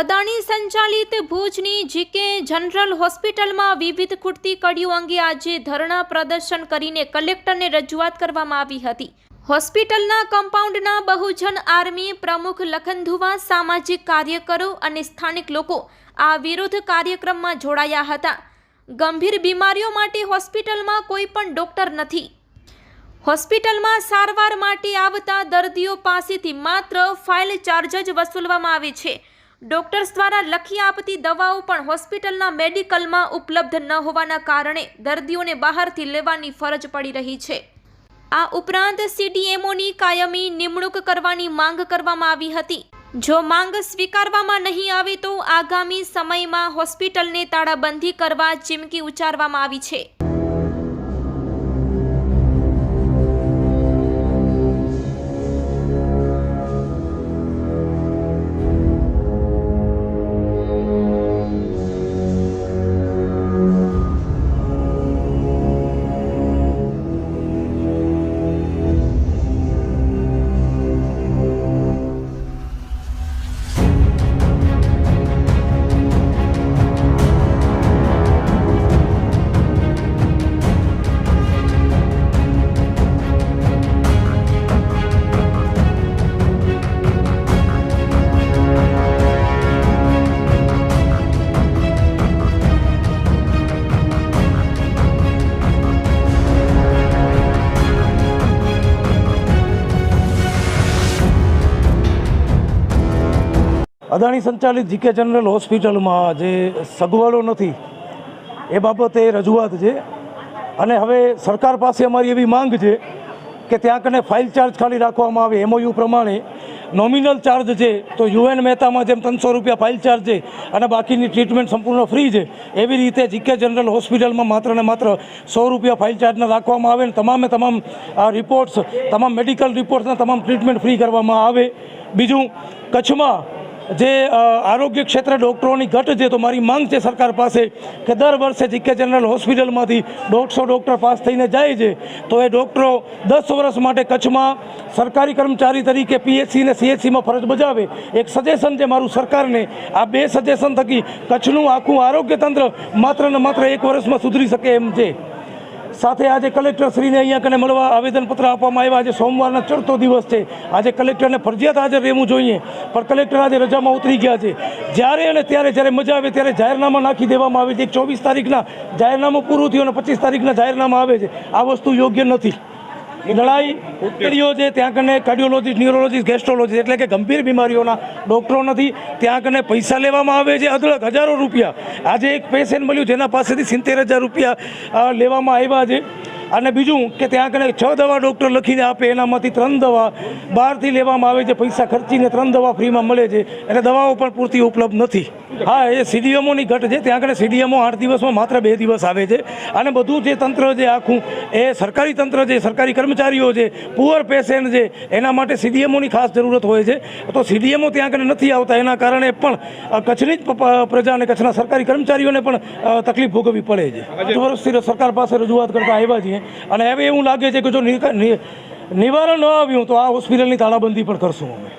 અદાણી સંચાલિત ભુજની GK general હોસ્પિટલમાં વિવિધ ખૂટતી કડીઓ અંગે આજે ધરણા પ્રદર્શન કરીને કલેક્ટરને રજૂઆત કરવામાં આવી હતી. હોસ્પિટલના કમ્પાઉન્ડના બહુજન આર્મી પ્રમુખ લખનધુવા સામાજિક કાર્યકરો અને સ્થાનિક લોકો આ વિરોધ કાર્યક્રમમાં જોડાયા હતા. ગંભીર બીમારીઓ માટે હોસ્પિટલમાં કોઈ પણ ડોક્ટર નથી. હોસ્પિટલમાં સારવાર માટે આવતા દર્દીઓ પાસેથી માત્ર ફાઇલ ચાર્જ જ વસૂલવામાં આવે છે. ડોક્ટર્સ દ્વારા લખી આપતી દવાઓ પણ હોસ્પિટલના મેડિકલમાં ઉપલબ્ધ ન હોવાના કારણે દર્દીઓને બહારથી લેવાની ફરજ પડી રહી છે. આ ઉપરાંત સીડીએમઓની કાયમી નિમણૂક કરવાની માંગ કરવામાં આવી હતી. જો માંગ સ્વીકારવામાં નહીં આવે તો આગામી સમયમાં હોસ્પિટલને તાળાબંધી કરવા ચીમકી ઉચ્ચારવામાં આવી છે. અદાણી સંચાલિત જીકે જનરલ હોસ્પિટલમાં જે સગવડો નથી, એ બાબતે રજૂઆત છે. અને હવે સરકાર પાસે અમારી એવી માંગ છે કે ત્યાં કને ફાઇલ ચાર્જ ખાલી રાખવામાં આવે, એમઓયુ પ્રમાણે નોમિનલ ચાર્જ છે, તો યુએન મહેતામાં જેમ ત્રણસો રૂપિયા ફાઇલ ચાર્જ છે અને બાકીની ટ્રીટમેન્ટ સંપૂર્ણ ફ્રી છે, એવી રીતે જીકે જનરલ હોસ્પિટલમાં માત્ર ને માત્ર સો રૂપિયા ફાઇલ ચાર્જના રાખવામાં આવે ને તમામે તમામ રિપોર્ટ્સ તમામ મેડિકલ રિપોર્ટ્સના તમામ ટ્રીટમેન્ટ ફ્રી કરવામાં આવે. બીજું, કચ્છમાં જે આરોગ્ય ક્ષેત્રે ડૉક્ટરોની ઘટ છે, તો મારી માંગ છે સરકાર પાસે કે દર વર્ષે જીકે જનરલ હોસ્પિટલમાંથી દોઢસો ડૉક્ટર પાસ થઈને જાય છે. તો એ ડૉક્ટરો દસ વર્ષ માટે કચ્છમાં સરકારી કર્મચારી તરીકે પીએચસી ને સીએચસીમાં ફરજ બજાવે. એક સજેશન છે મારું સરકારને. આ બે સજેશન થકી કચ્છનું આખું આરોગ્ય તંત્ર માત્ર ને માત્ર એક વર્ષમાં સુધરી શકે એમ છે. સાથે આજે કલેક્ટર શ્રીને અહીંયા કને મળવા આવેદનપત્ર આપવામાં આવ્યા. આજે સોમવારના ચડતો દિવસ છે. આજે કલેક્ટરને ફરજિયાત હાજર રહેવું જોઈએ. પણ કલેક્ટર આજે રજામાં ઉતરી ગયા છે. જ્યારે અને ત્યારે જ્યારે મજા આવે ત્યારે જાહેરનામા નાખી દેવામાં આવે છે. એક ચોવીસ તારીખના જાહેરનામું પૂરું થયું અને પચીસ તારીખના જાહેરનામા આવે છે. આ વસ્તુ યોગ્ય નથી. લડાઈ ઉત્તરીઓ છે ત્યાં કને કાર્ડિયોલોજીસ્ટ, ન્યુરોલોજીસ્ટ, ગેસ્ટ્રોલોજીસ્ટ એટલે કે ગંભીર બીમારીઓના ડૉક્ટરો નથી. ત્યાં કને પૈસા લેવામાં આવે છે અઢળક હજારો રૂપિયા. આજે એક પેશન્ટ મળ્યું જેના પાસેથી સિત્તેર હજાર રૂપિયા લેવામાં આવ્યા છે. અને બીજું કે ત્યાં આગળ છ દવા ડૉક્ટર લખીને આપે એનામાંથી ત્રણ દવા બહારથી લેવામાં આવે છે પૈસા ખર્ચીને ત્રણ દવા ફ્રીમાં મળે છે એટલે દવાઓ પણ પૂરતી ઉપલબ્ધ નથી. હા એ સીડીએમઓની ઘટ છે ત્યાં આગળ સીડીએમઓ આઠ દિવસમાં માત્ર બે દિવસ આવે છે. અને બધું જે તંત્ર છે આખું એ સરકારી તંત્ર છે સરકારી કર્મચારીઓ છે પુઅર પેશન્ટ છે એના માટે સીડીએમઓની ખાસ જરૂરત હોય છે. તો સીડીએમઓ ત્યાં આગળ નથી આવતા એના કારણે પણ કચ્છની જ પ્રજા અને કચ્છના સરકારી કર્મચારીઓને પણ તકલીફ ભોગવવી પડે છે. વર્ષથી સરકાર પાસે રજૂઆત કરતા આવ્યા છીએ. અને હવે એવું લાગે છે કે જો નિવારણ ન આવ્યું તો આ હોસ્પિટલની તાળાબંધી પણ કરશું અમે.